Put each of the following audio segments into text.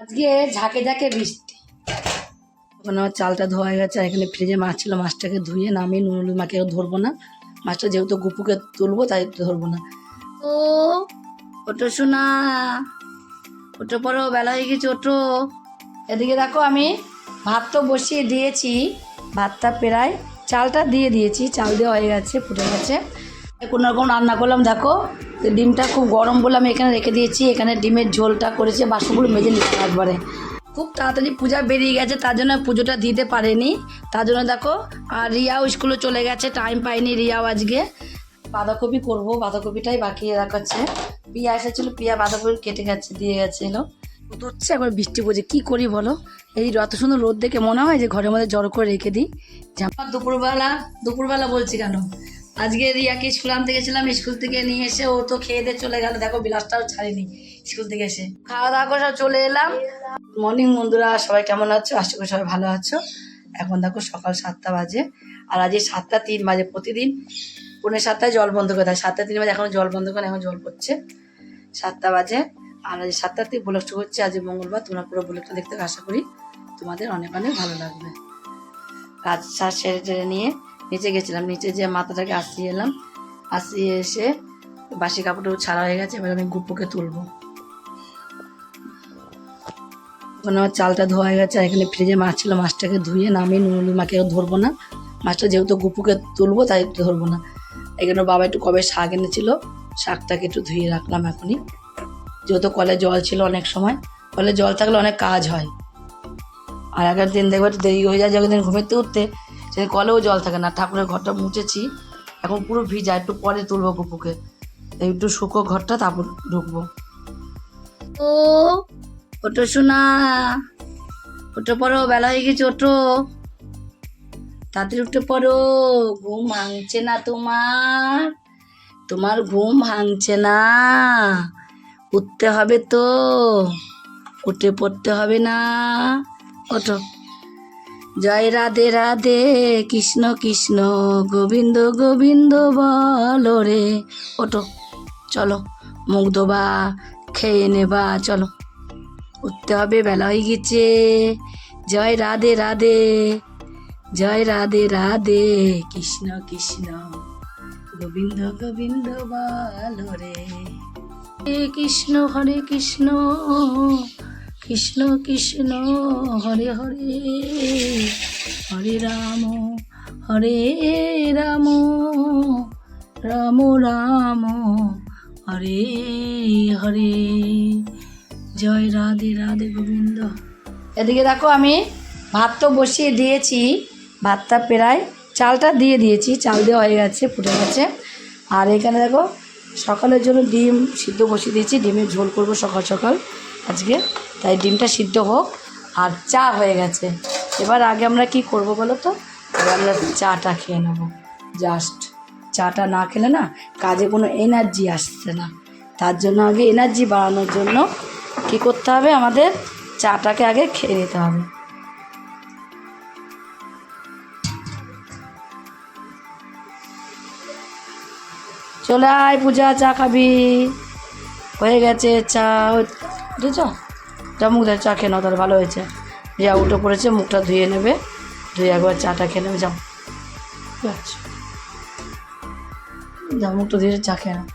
আজকে ঝাঁকে ঝাঁকে বৃষ্টি। ওখানে আমার চালটা ধোয়া গেছে আর এখানে ফ্রিজে মাছ ছিল, মাছটাকে ধুয়ে নামিয়ে নুন মাকে ধরবো না। মাছটা যেহেতু গুপুকে তুলবো, তাই ধরবো না। ও ওটো শোনা ওটো পরো বেলা হয়ে গেছে ওটো এদিকে দেখো আমি ভাত তো বসিয়ে দিয়েছি, ভাতটা প্রায় চালটা দিয়ে দিয়েছি, চাল দেওয়া হয়ে গেছে, ফুটে গেছে। কোনো রকম রান্না করলাম, দেখো। তো ডিমটা খুব গরম বলে আমি এখানে রেখে দিয়েছি। এখানে ডিমের ঝোলটা করেছে, বাসনগুলো মেজে নিতে একবারে। খুব তাড়াতাড়ি পূজা বেরিয়ে গেছে, তার জন্য পুজোটা দিতে পারেনি। তার জন্য দেখো, আর রিয়াও স্কুলে চলে গেছে টাইম পাইনি রিয়াও আজকে। বাঁধাকপি করব, বাঁধাকপিটাই বাকি রাখাচ্ছে পিয়া এসেছিল, পিয়া বাঁধাকপি কেটে গেছে, দিয়ে গেছিল। হচ্ছে একবার বৃষ্টি পড়ছে, কী করি বলো? এই এত সুন্দর রোদ দেখে মনে হয় যে ঘরের মধ্যে জড়ো করে রেখে দিই। দুপুরবেলা দুপুরবেলা বলছি কেন? আজকে রিয়াকে স্কুল আনতে গেছিলাম, স্কুল থেকে নিয়ে এসে ও তো খেয়ে দিয়ে চলে গেল। দেখো বিলাসটাও ছাড়িনি স্কুল থেকে এসে। খাওয়া দাওয়া করে সব চলে এলাম। মর্নিং বন্ধুরা, সবাই কেমন আছো? আশা করি সবাই ভালো আছো। এখন দেখো সকাল সাতটা বাজে, আর আজ এই সাতটা তিন বাজে প্রতিদিন। পৌনে সাতটায় জল বন্ধ করে দেয়। সাতটা তিন বাজে, এখন জল বন্ধ করে এখন জল পড়ছে। সাতটা বাজে, আর আজ সাতটার থেকে ব্লগ করছে আজ মঙ্গলবার, তোমরা পুরো ব্লগটা দেখতে আশা করি তোমাদের অনেক অনেক ভালো লাগবে। কাজ সাজ সেরে টেরে নিয়ে নিচে গেছিলাম, নিচে যে মাথাটাকে আসিয়ে এলাম। আসিয়ে এসে বাসি কাপড়টা ছাড়া হয়ে গেছে, এবার আমি গুপ্পকে তুলবো। ওখানে আমার চালটা ধোয়া হয়ে গেছে, আর এখানে ফ্রিজে মাছ ছিল, মাছটাকে ধুয়ে নামিয়ে নুন হলুদ মাকে ধরবো না। মাছটা যেহেতু গুপুকে তুলবো, তাই ধরবো না। এখানে বাবা একটু কবে শাক এনেছিল, শাকটাকে একটু ধুয়ে রাখলাম এখনই। যেহেতু কলে জল ছিল অনেক সময়, কলে জল থাকলে অনেক কাজ হয়। আর আগের দিন দেখবে একটু দেরি হয়ে যায়, যখন দিন ঘুমেতে উঠতে সেদিন কলেও জল থাকে না। ঠাকুরের ঘরটা মুছেছি। এখন পুরো ভিজা, একটু পরে তুলবো কুপুকে একটু শুকো ঘরটা, তারপর ঢুকবো। ও ওটো শোনা ওটো পড়ো, বেলা হয়ে গেছে ওটো তাড়াতাড়ি উঠে পড়ো। ঘুম ভাঙছে না তোমার। তোমার ঘুম ভাঙছে না। উঠতে হবে তো, উঠে পড়তে হবে না। ওঠো। জয় রাধে রাধে, কৃষ্ণ কৃষ্ণ, গোবিন্দ গোবিন্দ বলো রে। ওঠো, চলো, মুখ ধোবা, খেয়ে নেবা, চলো। উঠতে হবে বেলা হয়ে গেছে। জয় রাধে রাধে, জয় রাধে রাধে, কৃষ্ণ কৃষ্ণ, গোবিন্দ গোবিন্দ বলো রে। কৃষ্ণ, হরে কৃষ্ণ কৃষ্ণ কৃষ্ণ, হরে হরে হরে রাম হরে রাম রাম রাম, হরে হরে। জয় রাধে রাধে গোবিন্দ। এদিকে দেখো আমি ভাত তো বসিয়ে দিয়েছি, ভাতটা প্রায় চালটা দিয়ে দিয়েছি, চাল দেওয়া হয়ে গেছে, ফুটে গেছে। আর এখানে দেখো সকালের জন্য ডিম সিদ্ধ বসিয়ে দিয়েছি, ডিমের ঝোল করব সকাল সকাল আজকে। তাই ডিমটা সিদ্ধ হোক, আর চা হয়ে গেছে। এবার আগে আমরা কি করব বলো তো? এবার আমরা চাটা খেয়ে নেব। জাস্ট চাটা না খেলে না কাজে কোনো এনার্জি আসছে না। তার জন্য আগে এনার্জি বাড়ানোর জন্য কি করতে হবে? আমাদের চাটাকে আগে খেয়ে নিতে হবে। চলে আয় পূজা চা খাবি। হয়ে গেছে চা বুঝেছ যা মুখ ধরে চা খেয়ে নাও তাহলে ভালো হয়েছে। যা উঠে পড়েছে মুখটা ধুয়ে নেবে। ধুয়ে একবার চাটা খেয়ে নেবে যাও। যাও মুখটা ধুয়ে চা খেয়ে নাও।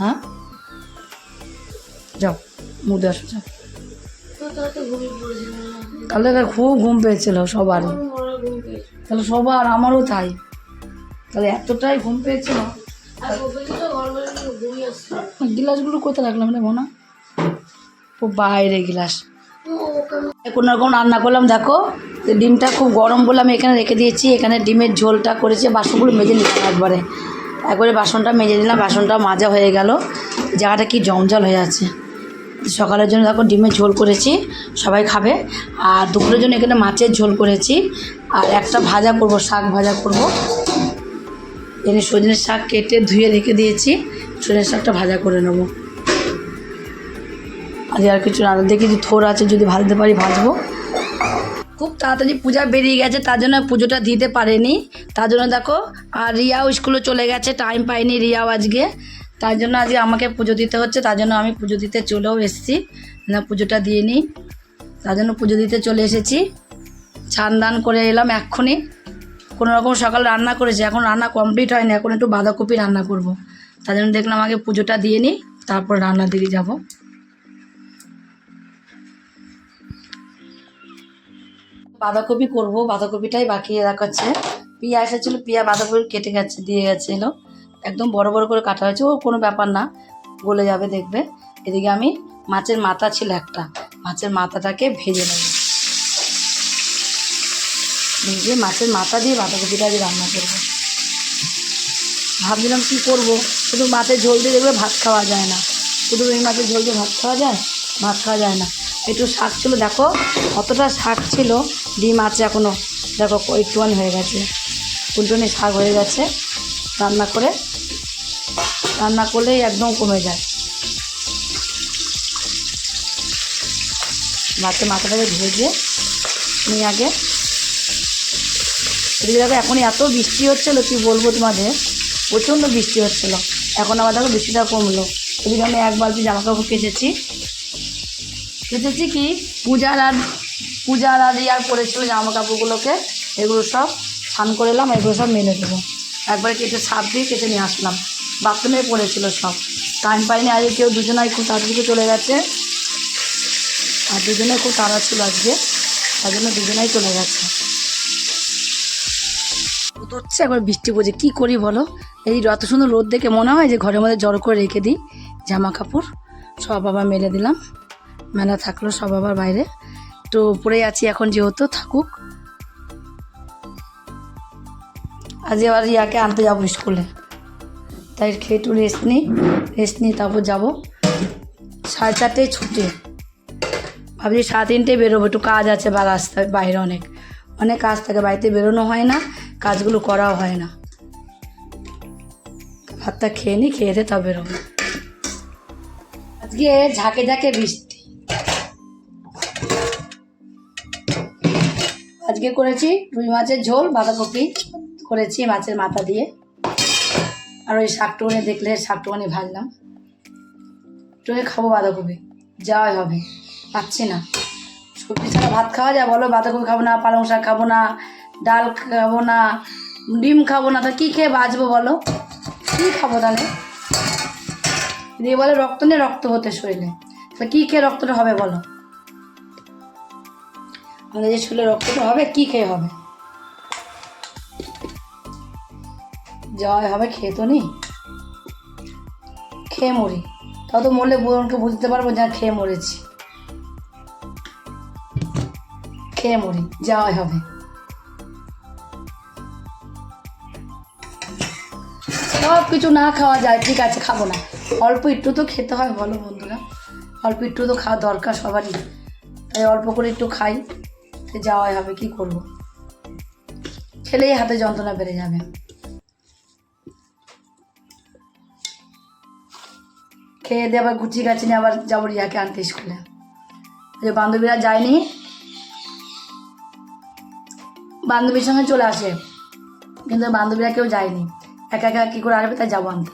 হ্যাঁ? যাও মুখ আসো যাও। কালকে খুব ঘুম পেয়েছিল সবার। তাহলে সবার আমারও তাই। তাহলে এতটাই ঘুম পেয়েছিল গিলাসগুলো কোথায় রাখলাম রে মোনা? ও বাইরে গিলাস। কোনো রকম রান্না করলাম দেখো। ডিমটা খুব গরম বলে আমি এখানে রেখে দিয়েছি। এখানে ডিমের ঝোলটা করেছে বাসনগুলো মেজে নিলাম একবারে। একবারে বাসনটা মেজে নিলাম বাসনটা মাজা হয়ে গেল। জায়গাটা কি জঞ্জাল হয়ে আছে। সকালের জন্য দেখো ডিমের ঝোল করেছি সবাই খাবে। আর দুপুরের জন্য এখানে মাছের ঝোল করেছি। আর একটা ভাজা করব শাক ভাজা করব। এনে সজনের শাক কেটে ধুয়ে রেখে দিয়েছি। সজনের শাকটা ভাজা করে নেব। আজ আর কিছু না, দেখি যে থোর আছে, যদি ভাজতে পারি ভাজবো। খুব তাড়াতাড়ি পূজা বেরিয়ে গেছে, তার জন্য পুজোটা দিতে পারেনি। তার জন্য দেখো, আর রিয়াও স্কুলে চলে গেছে টাইম পাইনি রিয়াও আজকে। তার জন্য আজকে আমাকে পুজো দিতে হচ্ছে, তার জন্য আমি পুজো দিতে চলেও এসেছি। না, পুজোটা দিয়ে নিই তার জন্য পুজো দিতে চলে এসেছি। ছান দান করে এলাম এক্ষুনি। কোনো রকম সকাল রান্না করেছি, এখন রান্না কমপ্লিট হয়নি, এখন একটু বাঁধাকপি রান্না করব। তার জন্য দেখলাম আগে পুজোটা দিয়ে নিই, তারপর রান্নার দিকে যাব। বাঁধাকপি করব, বাঁধাকপিটাই বাকি দেখাচ্ছে পিয়া এসেছিল, পিয়া বাঁধাকপি কেটে গেছে, দিয়ে গেছিল। একদম বড় বড় করে কাটা হয়েছে, ও কোনো ব্যাপার না, গলে যাবে দেখবে। এদিকে আমি মাছের মাথা ছিল একটা, মাছের মাথাটাকে ভেজে নেব। ভেজে মাছের মাথা দিয়ে বাঁধাকপিটা আজ রান্না করব। ভাবছিলাম কী করব? শুধু মাছের ঝোল দিয়ে দেখবে ভাত খাওয়া যায় না। শুধু এই মাছের ঝোল দিয়ে ভাত খাওয়া যায়? ভাত খাওয়া যায় না। একটু শাক ছিল, দেখো অতটা শাক ছিল, ডিম আছে এখনও দেখো, একটুখানি হয়ে গেছে। কুলটুনি শাক হয়ে গেছে। রান্না করে, রান্না করলেই একদম কমে যায়। মাছের মাথাটাকে ভেজে নিয়ে আগে এদিকে দেখো, এখন এত বৃষ্টি হচ্ছিল, কি বলব তোমাদের? প্রচণ্ড বৃষ্টি হচ্ছিল। এখন আবার দেখো, বৃষ্টিটা কমলো। এদিকে আমি এক বালতি জামা কাপড় কেচেছি। কেচেছি কি? পূজার আর পূজার আর ইয়ার পরেছিল জামা কাপড়গুলোকে এগুলো সব স্নান করে এলাম, এগুলো সব মেনে দেবো। একবারে কেটে সাপ দিয়ে কেটে নিয়ে আসলাম। বাথরুমে পড়েছিল সব। টাইম পাইনি, আজকে কেউ দুজনাই খুব তাড়াতাড়ি চলে গেছে। আর দুজনে খুব তাড়া ছিল আজকে। তার জন্য দুজনেই চলে গেছে। হচ্ছে একবার বৃষ্টি পড়ছে। কী করি বলো? এই এত সুন্দর রোদ দেখে মনে হয় যে ঘরের মধ্যে জড়ো করে রেখে দিই। জামা কাপড় সব আবার মেলে দিলাম। মেলা থাকল সব আবার বাইরে। তো পড়ে আছি এখন যেহেতু থাকুক। আজ আবার ইয়াকে আনতে যাব স্কুলে। তাই খেয়ে একটু রেস্ট নিই। রেস্ট নিই তারপর যাব। সাড়ে চারটেয় ছুটি। ভাবছি সাড়ে তিনটে বেরোবো। একটু কাজ আছে বা রাস্তায়, বাইরে অনেক। অনেক কাজ থাকে, বাড়িতে বেরোনো হয় না। কাজগুলো করাও হয় না। ভাতটা খেয়ে নিই খেয়ে দিয়ে তবে বেরোবো আজকে ঝাঁকে ঝাঁকে বৃষ্টি। আজকে করেছি রুই মাছের ঝোল, বাঁধাকপি করেছি মাছের মাথা দিয়ে। আর ওই শাকটুকুনি দেখলে শাকটুকুনি ভাজলাম। টুকে খাব বাঁধাকপি, যাওয়াই হবে। পাচ্ছি না। সবজি ছাড়া ভাত খাওয়া যায়, বলো বাঁধাকপি খাব না, পালং শাক খাব না ডাল খাব না ডিম খাব না তা কী খেয়ে বাঁচবো বলো? কী খাব তাহলে? দিয়ে বলে রক্ত নিয়ে রক্ত হতে শরীরে। তা কী খেয়ে রক্তটা হবে বলো? আমাদের যে শরীরে রক্তটা হবে কী খেয়ে হবে? জয় হবে খেয়ে তো নি? খেয়ে মরি। তাও তো মরলে বোনকে বুঝতে পারব যে হ্যাঁ, খেয়ে মরেছি। খেয়ে মরি যাওয়াই হবে। কিছু না খাওয়া যায়, ঠিক আছে, খাব না। অল্প একটু তো খেতে হয়, বলো বন্ধুরা। অল্প একটু তো খাওয়া দরকার সবারই। তাই অল্প করে একটু খাই যাওয়াই হবে, কি করব? খেলেই হাতে যন্ত্রণা বেড়ে যাবে। খেয়ে দিয়ে আবার গুছিয়ে গাছি নিয়ে আবার যাব রিয়াকে আনতে স্কুলে। যে বান্ধবীরা যায়নি, বান্ধবীর সঙ্গে চলে আসে, কিন্তু বান্ধবীরা কেউ যায়নি। একা একা কী করে আসবে তাই যাব আনতে।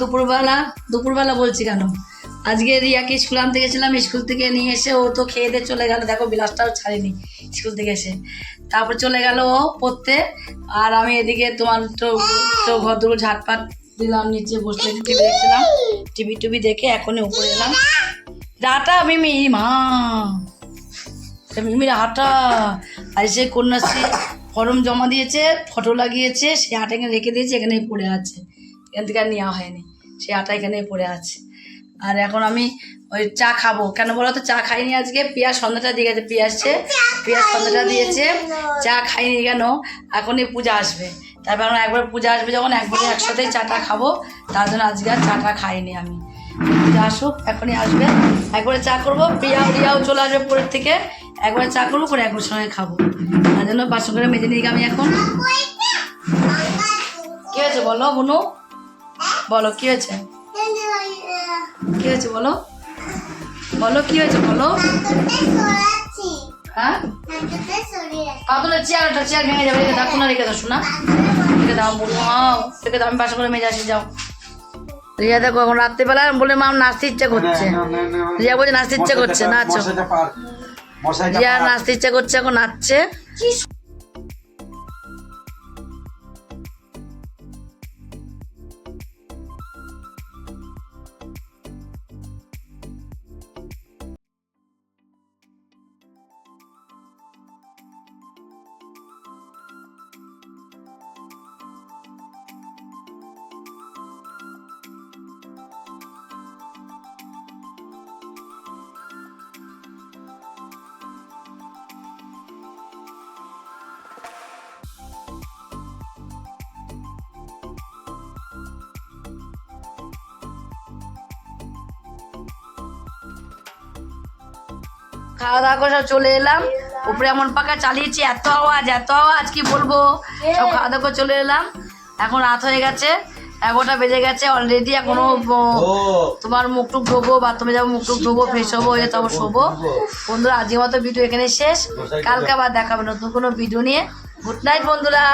দুপুরবেলা দুপুরবেলা বলছি কেন? আজকে রিয়াকে স্কুল আনতে গেছিলাম, স্কুল থেকে নিয়ে এসে ও তো খেয়ে দিয়ে চলে গেল। দেখো, বিলাসটাও ছাড়েনি স্কুল থেকে এসে। তারপর চলে গেল ও পড়তে, আর আমি এদিকে তোমার তো তো ঘর দুটো ঝাটপাট দিলাম, নিচে বসলে টিভি দেখছিলাম। টিভি টুবি দেখে এখনই উপরে এলাম। রাটা মিমি, মা। মিমির হাঁটা আর সে কন্যাশ্রী ফর্ম জমা দিয়েছে, ফটো লাগিয়েছে সে আটা এখানে রেখে দিয়েছে, এখানেই পড়ে আছে। এখান থেকে আর নেওয়া হয়নি। সে আটা এখানেই পড়ে আছে। আর এখন আমি ওই চা খাব। কেন বলো তো, চা খাইনি আজকে? পেঁয়াজ সন্ধ্যাটা দিয়ে গেছে পেঁয়াজছে পেঁয়াজ সন্ধ্যাটা দিয়েছে। চা খাইনি কেন? এখনই পূজা আসবে। তারপর এখন একবার পূজা আসবে যখন, একবারে একসাথেই চাটা খাব। তার জন্য আজকে আর চাটা খাইনি আমি। পূজা আসুক, এখনই আসবে। একবারে চা করব প্রিয়াও রিয়াও চলে আসবে পরের থেকে। একবারে চা করব, পরে একবার সঙ্গে খাব। তার জন্য বাসন করে মেজে নিয়ে আমি এখন। কি হয়েছে বলো বুনু বলো, কি হয়েছে? কি হয়েছে বলো? বলো, কি হয়েছে বলো? হ্যাঁ? চেয়ার ভেঙে যাবে। রেখে দাও কোনো রেখে দাও শোনা। রেখে দাও বলব মাও রেখে দাও আমি বাসা করে মেজে আসি যাও। রিয়া দেখো এখন রাত্রিবেলা বলে মা নাচতে ইচ্ছা করছে। রিয়া বলছে নাচতে ইচ্ছা করছে নাচো। রিয়া নাচতে ইচ্ছা করছে এখন নাচছে। খাওয়া দাওয়া করে সব চলে এলাম। উপরে এমন পাকা চালিয়েছি, এত আওয়াজ এত আওয়াজ, কি বলব? সব খাওয়া দাওয়া করে চলে এলাম। এখন রাত হয়ে গেছে, এগারোটা বেজে গেছে অলরেডি এখনও তোমার মুখ টুক ধোবো, বাথরুমে যাব, মুখ টুক ধোবো ফ্রেশ হব হয়ে তারপর শোবো। বন্ধুরা আজকের মতো ভিডিও এখানে শেষ। কালকে আবার দেখাবে নতুন কোনো ভিডিও নিয়ে। গুড নাইট বন্ধুরা।